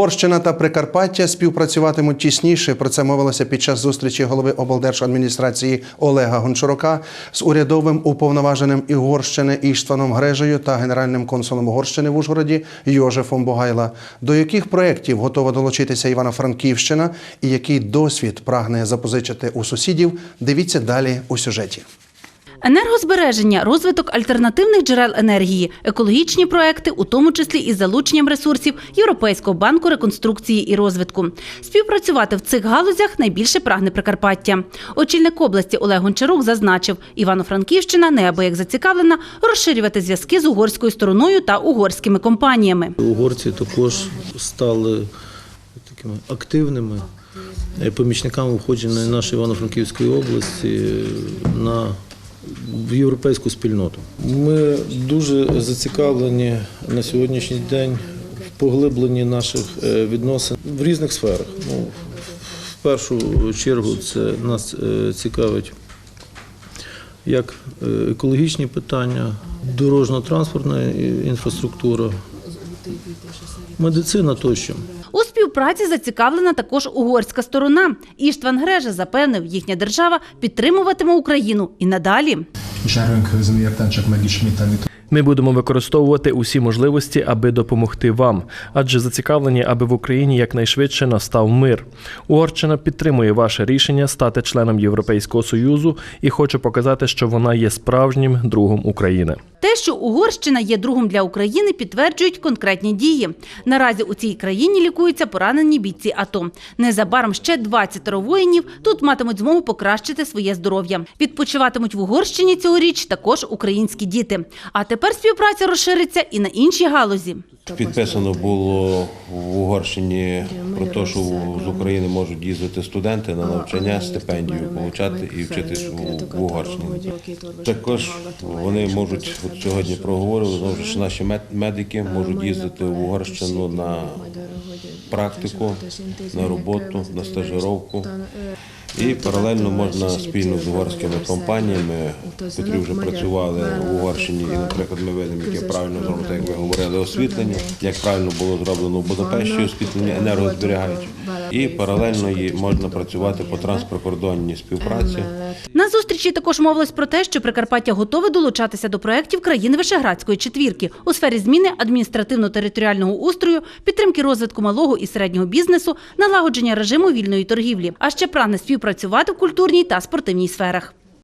Угорщина та Прикарпаття співпрацюватимуть тісніше. Про це мовилося під час зустрічі голови облдержадміністрації Олега Гончарука з урядовим уповноваженим Угорщини Іштваном Грежею та генеральним консулом Угорщини в Ужгороді Йожефом Бугайла. До яких проєктів готова долучитися Івано-Франківщина і який досвід прагне запозичити у сусідів? Дивіться далі у сюжеті. Енергозбереження, розвиток альтернативних джерел енергії, екологічні проекти, у тому числі із залученням ресурсів Європейського банку реконструкції і розвитку. Співпрацювати в цих галузях найбільше прагне Прикарпаття. Очільник області Олег Гончарук зазначив, Івано-Франківщина неабияк зацікавлена розширювати зв'язки з угорською стороною та угорськими компаніями. Угорці також стали такими активними е, помічниками входження нашої Івано-Франківської області на в європейську спільноту. Ми дуже зацікавлені на сьогоднішній день в поглибленні наших е, відносин в різних сферах. Ну, в першу чергу це нас е, цікавить як е, екологічні питання, дорожньо-транспортна інфраструктура, медицина тощо. Співпраці зацікавлена також угорська сторона. Іштван Грежа запевнив, їхня держава підтримуватиме Україну і надалі. Ми будемо використовувати усі можливості, аби допомогти вам, адже зацікавлені, аби в Україні якнайшвидше настав мир. Угорщина підтримує ваше рішення стати членом Європейського союзу і хоче показати, що вона є справжнім другом України. Те, що Угорщина є другом для України, підтверджують конкретні дії. Наразі у цій країні лікуються поранені бійці АТО. Незабаром ще 20 воїнів тут матимуть змогу покращити своє здоров'я. Відпочиватимуть в Угорщині цьогоріч також українські діти. А тепер співпраця розшириться і на інші галузі. Підписано було в Угорщині про те, що з України можуть їздити студенти на навчання, стипендію отримати і вчитись в, Угорщині. Також вони можуть от сьогодні проговорили знову ж, наші медики можуть їздити в Угорщину на практику, на роботу, на стажировку. І паралельно можна спільно з угорськими компаніями, які вже працювали в Угорщині, і, наприклад, ми видимо, яке правильно зроблено, як ви говорили, освітлення, як правильно було зроблено в Будапешті освітлення енергозберігаюче. І паралельно їй можна працювати по трансприкордонній співпраці. На зустрічі також мовилось про те, що Прикарпаття готове долучатися до проєктів країни Вишеградської четвірки у сфері зміни адміністративно-територіального устрою, підтримки розвитку малого і середнього бізнесу, налагодження режиму вільної торгівлі, а ще прагне співпрацювати в культурній та спортивній сферах.